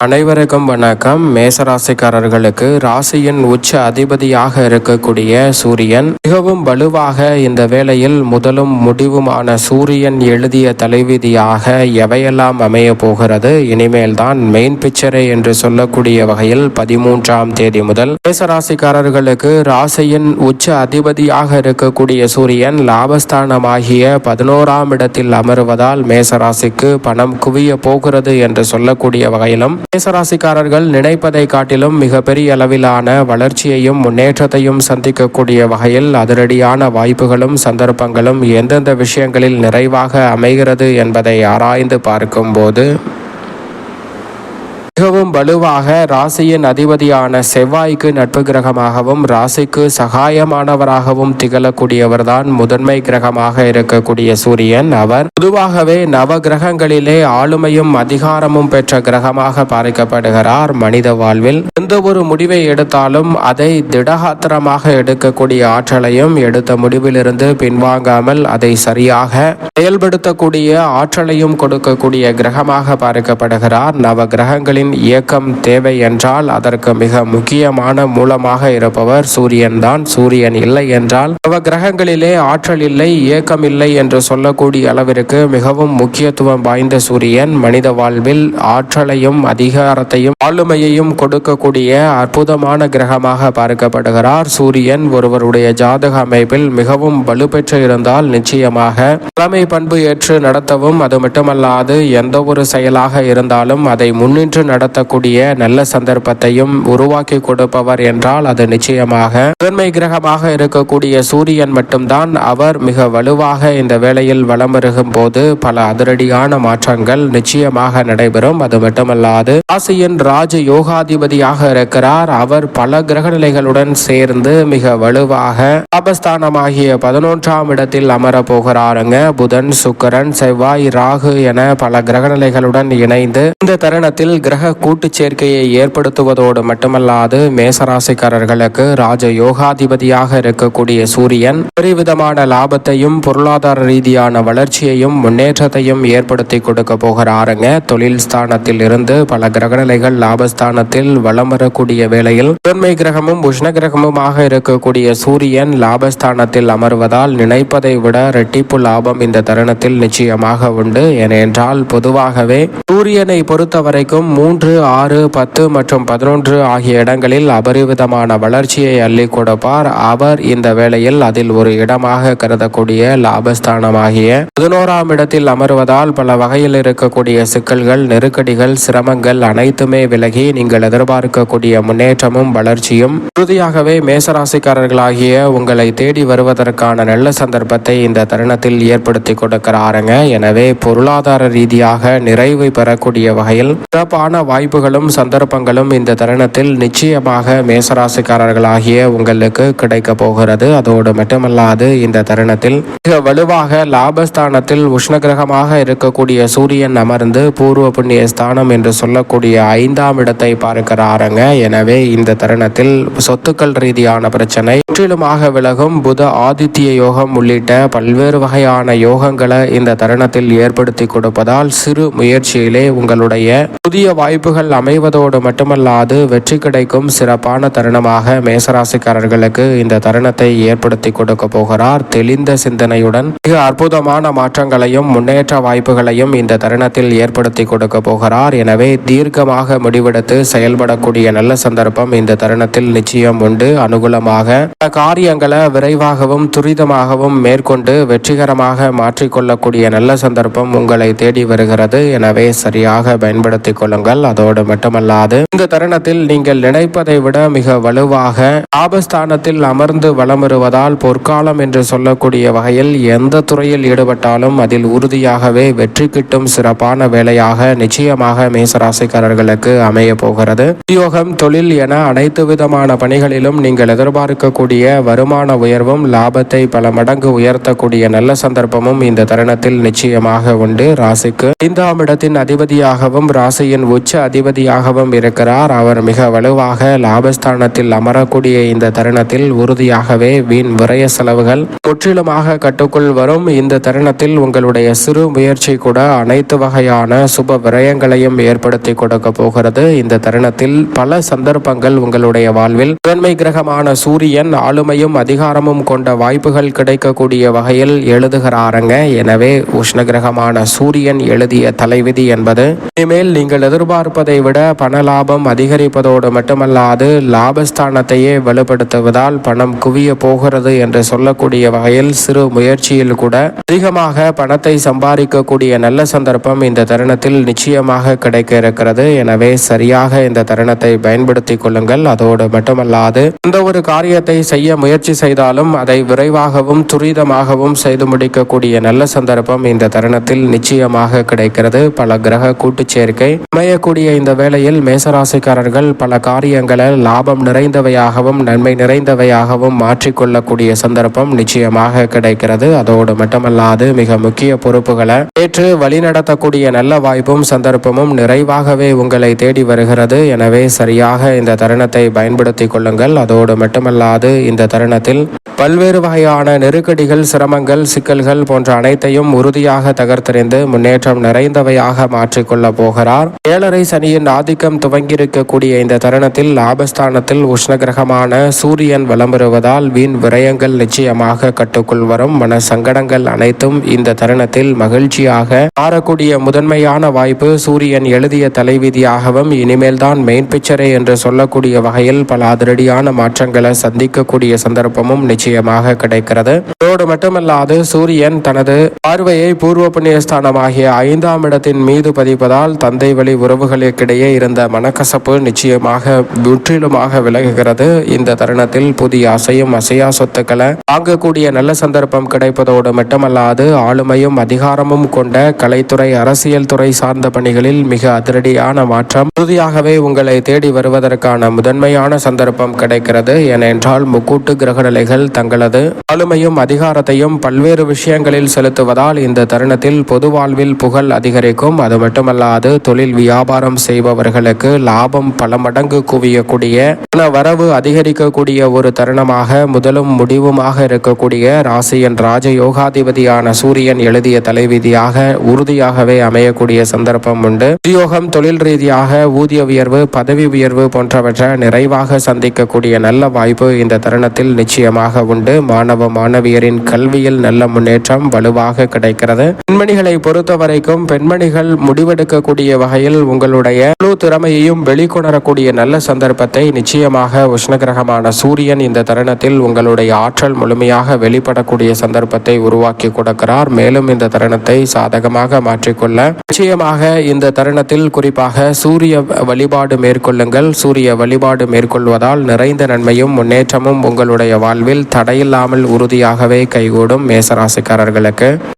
அனைவருக்கும் வணக்கம். மேசராசிக்காரர்களுக்கு ராசியின் உச்ச அதிபதியாக இருக்கக்கூடிய சூரியன் மிகவும் வலுவாக இந்த வேளையில் முதலும் முடிவுமான சூரியன் எழுதிய தலைவிதியாக எவையெல்லாம் அமைய போகிறது? இனிமேல் தான் மெயின் பிக்சரே என்று சொல்லக்கூடிய வகையில் பதிமூன்றாம் தேதி முதல் மேசராசிக்காரர்களுக்கு ராசியின் உச்ச அதிபதியாக இருக்கக்கூடிய சூரியன் லாபஸ்தானமாகிய பதினோராம் இடத்தில் அமருவதால் மேசராசிக்கு பணம் குவிய போகிறது என்று சொல்லக்கூடிய வகையிலும் மேசராசிக்காரர்கள் நினைப்பதை காட்டிலும் மிகப்பெரிய அளவிலான வளர்ச்சியையும் முன்னேற்றத்தையும் சந்திக்கக்கூடிய வகையில் அதிரடியான வாய்ப்புகளும் சந்தர்ப்பங்களும் எந்தெந்த விஷயங்களில் நிறைவாக அமைகிறது என்பதை ஆராய்ந்து பார்க்கும்போது மிகவும் வலுவாக ராசியின் அதிபதியான செவ்வாய்க்கு நட்பு கிரகமாகவும் ராசிக்கு சகாயமானவராகவும் திகழக்கூடியவர்தான் முதன்மை கிரகமாக இருக்கக்கூடிய சூரியன் அவர் பொதுவாகவே நவ கிரகங்களிலே ஆளுமையும் அதிகாரமும் பெற்ற கிரகமாக பார்க்கப்படுகிறார் மனித வாழ்வில் எந்த ஒரு முடிவை எடுத்தாலும் அதை திடகாத்திரமாக எடுக்கக்கூடிய ஆற்றலையும் எடுத்த முடிவிலிருந்து பின்வாங்காமல் அதை சரியாக செயல்படுத்தக்கூடிய ஆற்றலையும் கொடுக்கக்கூடிய கிரகமாக பார்க்கப்படுகிறார் நவ கிரகங்களின் இயக்கம் தேவை என்றால் அதற்கு மிக முக்கியமான மூலமாக இருப்பவர் சூரியன் தான். சூரியன் இல்லை என்றால் நவ கிரகங்களிலே ஆற்றல் இல்லை இயக்கம் இல்லை என்று சொல்லக்கூடிய அளவிற்கு மிகவும் முக்கியத்துவம் வாய்ந்த சூரியன். மனித வாழ்வில் ஆற்றலையும் அதிகாரத்தையும் ஆளுமையையும் கொடுக்கக்கூடிய அற்புதமான கிரகமாக பார்க்கப்படுகிறார். சூரியன் ஒருவருடைய ஜாதக அமைப்பில் மிகவும் வலுப்பெற்று இருந்தால் நிச்சயமாக தலைமை பண்பு ஏற்று நடத்தவும் அது மட்டுமல்லாது எந்த ஒரு செயலாக இருந்தாலும் அதை முன்னின்று நடத்தக்கூடிய நல்ல சந்தர்ப்பத்தையும் உருவாக்கி கொடுப்பவர் என்றால் அது நிச்சயமாக முதன்மை கிரகமாக இருக்கக்கூடிய சூரியன் மட்டும்தான் அவர் மிக வலுவாக இந்த வேளையில் வலம் வருகும் போது பல அதிரடியான மாற்றங்கள் நிச்சயமாக நடைபெறும். அது மட்டுமல்லாது ராசியின் ராஜ யோகாதிபதியாக இருக்கிறார். அவர் பல கிரகநிலைகளுடன் சேர்ந்து மிக வலுவாக அபஸ்தானமாகிய பதினொன்றாம் இடத்தில் அமர போகிறாருங்க புதன் சுக்கரன் செவ்வாய் ராகு என பல கிரகநிலைகளுடன் இணைந்து இந்த தருணத்தில் கிரக கூட்டு சேர்க்கையை ஏற்படுத்துவதோடு மட்டுமல்லாது மேசராசிக்காரர்களுக்கு ராஜ யோகாதிபதியாக இருக்கக்கூடிய சூரியன் பெருவிதமான லாபத்தையும் பொருளாதார ரீதியான வளர்ச்சியையும் முன்னேற்றத்தையும் ஏற்படுத்தி கொடுக்க போகிறாருங்க. தொழில் ஸ்தானத்தில் இருந்து பல கிரகநிலைகள் லாபஸ்தானத்தில் வலம் வரக்கூடிய வேளையில் முதன்மை கிரகமும் உஷ்ண கிரகமுமாக இருக்கக்கூடிய சூரியன் லாபஸ்தானத்தில் அமர்வதால் நினைப்பதை விட ரெட்டிப்பு லாபம் இந்த தருணத்தில் நிச்சயமாக உண்டு. ஏனென்றால் பொதுவாகவே சூரியனை பொறுத்த வரைக்கும் மூன்று ஆறு பத்து மற்றும் பதினொன்று ஆகிய இடங்களில் அபரிவிதமான வளர்ச்சியை அள்ளி கொடுப்பார். அவர் இந்த வேளையில் அதில் ஒரு இடமாக கருதக்கூடிய லாபஸ்தானமாகிய பதினோராம் இடத்தில் அமர்வதால் பல வகையில் இருக்கக்கூடிய சிக்கல்கள் நெருக்கடிகள் சிரமங்கள் அனைத்துமே விலகி நீங்கள் எதிர்பார்க்கக்கூடிய முன்னேற்றமும் வளர்ச்சியும் உறுதியாகவே மேசராசிக்காரர்களாகிய உங்களை தேடி வருவதற்கான நல்ல சந்தர்ப்பத்தை இந்த தருணத்தில் ஏற்படுத்தி கொடுக்கிறாருங்க. எனவே பொருளாதார ரீதியாக நிறைவு பெறக்கூடிய வகையில் சிறப்பான வாய்ப்புகளும் சந்தர்ப்பங்களும் இந்த தருணத்தில் நிச்சயமாக மேசராசிக்காரர்களாகிய உங்களுக்கு கிடைக்க போகிறது. அதோடு மட்டுமல்லாது இந்த தருணத்தில் மிக வலுவாக லாபஸ்தானத்தில் உஷ்ணகிரகமாக இருக்கக்கூடிய சூரியன் அமர்ந்து பூர்வ புண்ணிய ஸ்தானம் என்று சொல்லக்கூடிய ஐந்தாம் இடத்தை பார்க்கிறாருங்க. எனவே இந்த தருணத்தில் சொத்துக்கள் ரீதியான பிரச்சனை முற்றிலுமாக விலகும் புத ஆதித்ய யோகம் உள்ளிட்ட பல்வேறு வகையான யோகங்களை இந்த தருணத்தில் ஏற்படுத்தி கொடுப்பதால் சிறு முயற்சியிலே உங்களுடைய புதிய வாய்ப்புகள் அமைவதோடு மட்டுமல்லாது வெற்றி கிடைக்கும் சிறப்பான தருணமாக மேசராசிக்காரர்களுக்கு இந்த தருணத்தை ஏற்படுத்தி கொடுக்க போகிறார். தெளிந்த சிந்தனையுடன் மிக அற்புதமான மாற்றங்களையும் முன்னேற்ற வாய்ப்புகளையும் இந்த தருணத்தில் ஏற்படுத்தி கொடுக்க போகிறார். எனவே தீர்க்கமாக முடிவெடுத்து செயல்படக்கூடிய நல்ல சந்தர்ப்பம் இந்த தருணத்தில் நிச்சயம் உண்டு. அனுகூலமாக பல காரியங்களை விரைவாகவும் துரிதமாகவும் மேற்கொண்டு வெற்றிகரமாக மாற்றிக்கொள்ளக்கூடிய நல்ல சந்தர்ப்பம் உங்களை தேடி வருகிறது. எனவே சரியாக பயன்படுத்திக் கொள்ளுங்கள். அதோடு மட்டுமல்லாது இந்த தருணத்தில் நீங்கள் நினைப்பதை விட மிக வலுவாக லாபஸ்தானத்தில் அமர்ந்து வலம் வருவதால் பொற்காலம் என்று சொல்லக்கூடிய வகையில் எந்த துறையில் ஈடுபட்டாலும் அதில் உறுதியாகவே வெற்றி கிட்டும் சிறப்பான வேலையாக நிச்சயமாக மேசராசிக்காரர்களுக்கு அமைய போகிறது. உத்தியோகம் தொழில் என அனைத்து விதமான பணிகளிலும் நீங்கள் எதிர்பார்க்கக்கூடிய வருமான உயர்வும் லாபத்தை பல மடங்கு உயர்த்தக்கூடிய நல்ல சந்தர்ப்பமும் இந்த தருணத்தில் நிச்சயமாக உண்டு. ராசிக்கு ஐந்தாம் இடத்தின் அதிபதியாகவும் ராசியின் உச்ச உச்ச அதிபதியாகவும் இருக்கிறார். அவர் மிக வலுவாக லாபஸ்தானத்தில் அமரக்கூடிய இந்த தருணத்தில் உறுதியாகவே வீண் விரய செலவுகள் முற்றிலுமாக கட்டுக்குள் வரும். இந்த தருணத்தில் உங்களுடைய சிறு முயற்சி கூட அனைத்து வகையான சுப விரயங்களையும் ஏற்படுத்தி கொடுக்க போகிறது. இந்த தருணத்தில் பல சந்தர்ப்பங்கள் உங்களுடைய வாழ்வில் முதன்மை கிரகமான சூரியன் ஆளுமையும் அதிகாரமும் கொண்ட வாய்ப்புகள் கிடைக்கக்கூடிய வகையில் எழுதுகிறாருங்க. எனவே உஷ்ண கிரகமான சூரியன் எழுதிய தலைவிதி என்பது இனிமேல் நீங்கள் எதிர்பார்ப்பதை விட பண லாபம் அதிகரிப்பதோடு மட்டுமல்லாது லாபஸ்தானத்தையே வலுப்படுத்துவதால் பணம் குவிய போகிறது என்று சொல்லக்கூடிய வகையில் சிறு முயற்சியில் கூட அதிகமாக பணத்தை சம்பாதிக்கக்கூடிய நல்ல சந்தர்ப்பம் இந்த தருணத்தில் நிச்சயமாக கிடைக்க இருக்கிறது எனவே சரியாக இந்த தருணத்தை பயன்படுத்தி கொள்ளுங்கள். அதோடு மட்டுமல்லாது எந்த ஒரு காரியத்தை செய்ய முயற்சி செய்தாலும் அதை விரைவாகவும் துரிதமாகவும் செய்து முடிக்கக்கூடிய நல்ல சந்தர்ப்பம் இந்த தருணத்தில் நிச்சயமாக கிடைக்கிறது. பல கிரக கூட்டு சேர்க்கை அமையக்கூடிய இந்த வேளையில் மேசராசிக்காரர்கள் பல காரியங்களை லாபம் நிறைந்தவையாகவும் நன்மை நிறைந்தவையாகவும் மாற்றிக்கொள்ளக்கூடிய சந்தர்ப்பம் நிச்சயமாக கிடைக்கிறது. அதோடு மட்டுமல்லாது மிக முக்கிய பொறுப்புகளை ஏற்று வழிநடத்தக்கூடிய நல்ல வாய்ப்பும் சந்தர்ப்பமும் நிறைவாகவே உங்களை தேடி வருகிறது. எனவே சரியாக இந்த தருணத்தை பயன்படுத்தி கொள்ளுங்கள். அதோடு மட்டுமல்லாது இந்த தருணத்தில் பல்வேறு வகையான நெருக்கடிகள் சிரமங்கள் சிக்கல்கள் போன்ற அனைத்தையும் உறுதியாக தகர்த்தெறிந்து முன்னேற்றம் நிறைந்தவையாக மாற்றிக்கொள்ள போகிறார். ஏழரை சனியின் ஆதிக்கம் துவங்கியிருக்கக்கூடிய இந்த தருணத்தில் லாபஸ்தானத்தில் உஷ்ணகிரகமான சூரியன் வலம் வருவதால் வீண் விரயங்கள் நிச்சயமாக கட்டுக்குள் வரும். மன சங்கடங்கள் அனைத்தும் இந்த தருணத்தில் மகிழ்ச்சியாக மாறக்கூடிய முதன்மையான வாய்ப்பு சூரியன் எழுதிய தலைவிதியாகவும் இனிமேல் தான் மெயின் பிக்சரே என்று சொல்லக்கூடிய வகையில் பல அதிரடியான மாற்றங்களை சந்திக்கக்கூடிய சந்தர்ப்பமும் நிச்சயமாக கிடைக்கிறது. அதோடு மட்டுமல்லாது சூரியன் தனது பார்வையை பூர்வ புண்ணியஸ்தானமாகிய ஐந்தாம் இடத்தின் மீது பதிப்பதால் தந்தை வழி உறவு உறவுகளுக்கிடையே இருந்த மனக்கசப்பு நிச்சயமாக முற்றிலுமாக விலகுகிறது. இந்த தருணத்தில் புதிய அசையும் அசையா சொத்துக்களை வாங்கக்கூடிய நல்ல சந்தர்ப்பம் கிடைப்பதோடு மட்டுமல்லாது ஆளுமையும் அதிகாரமும் கொண்ட கலைத்துறை அரசியல் துறை சார்ந்த பணிகளில் மிக அதிரடியான மாற்றம். உறுதியாகவே உங்களை தேடி வருவதற்கான முதன்மையான சந்தர்ப்பம் கிடைக்கிறது. ஏனென்றால் முக்கூட்டு கிரகநிலைகள் தங்களது ஆளுமையும் அதிகாரத்தையும் பல்வேறு விஷயங்களில் செலுத்துவதால் இந்த தருணத்தில் பொது வாழ்வில் புகழ் அதிகரிக்கும். அது மட்டுமல்லாது தொழில் வியாபாரம் செய்பவர்களுக்கு லாபம் பல மடங்கு குவியக்கூடிய பண வரவு அதிகரிக்கக்கூடிய ஒரு தருணமாக முதலும் முடிவுமாக இருக்கக்கூடிய ராசியின் ராஜ யோகாதிபதியான சூரியன் எழுதிய தலைவிதியாக உறுதியாகவே அமையக்கூடிய சந்தர்ப்பம் உண்டு. உத்தியோகம் தொழில் ரீதியாக ஊதிய உயர்வு பதவி உயர்வு போன்றவற்றை நிறைவாக சந்திக்கக்கூடிய நல்ல வாய்ப்பு இந்த தருணத்தில் நிச்சயமாக உண்டு. மாணவ மாணவியரின் கல்வியில் நல்ல முன்னேற்றம் வலுவாக கிடைக்கிறது. பெண்மணிகளை பொறுத்த வரைக்கும் பெண்மணிகள் முடிவெடுக்கக்கூடிய வகையில் உங்களுடைய முழு திறமையையும் வெளிக்கொணரக்கூடிய நல்ல சந்தர்ப்பத்தை நிச்சயமாக உஷ்ணகிரகமான சூரியன் இந்த தருணத்தில் உங்களுடைய ஆற்றல் முழுமையாக வெளிப்படக்கூடிய சந்தர்ப்பத்தை உருவாக்கி கொடுக்கிறார். மேலும் இந்த தருணத்தை சாதகமாக மாற்றிக்கொள்ள நிச்சயமாக இந்த தருணத்தில் குறிப்பாக சூரிய வழிபாடு மேற்கொள்ளுங்கள். சூரிய வழிபாடு மேற்கொள்வதால் நிறைந்த நன்மையும் முன்னேற்றமும் உங்களுடைய வாழ்வில் தடையில்லாமல் உறுதியாகவே கைகூடும் மேசராசிக்காரர்களுக்கு.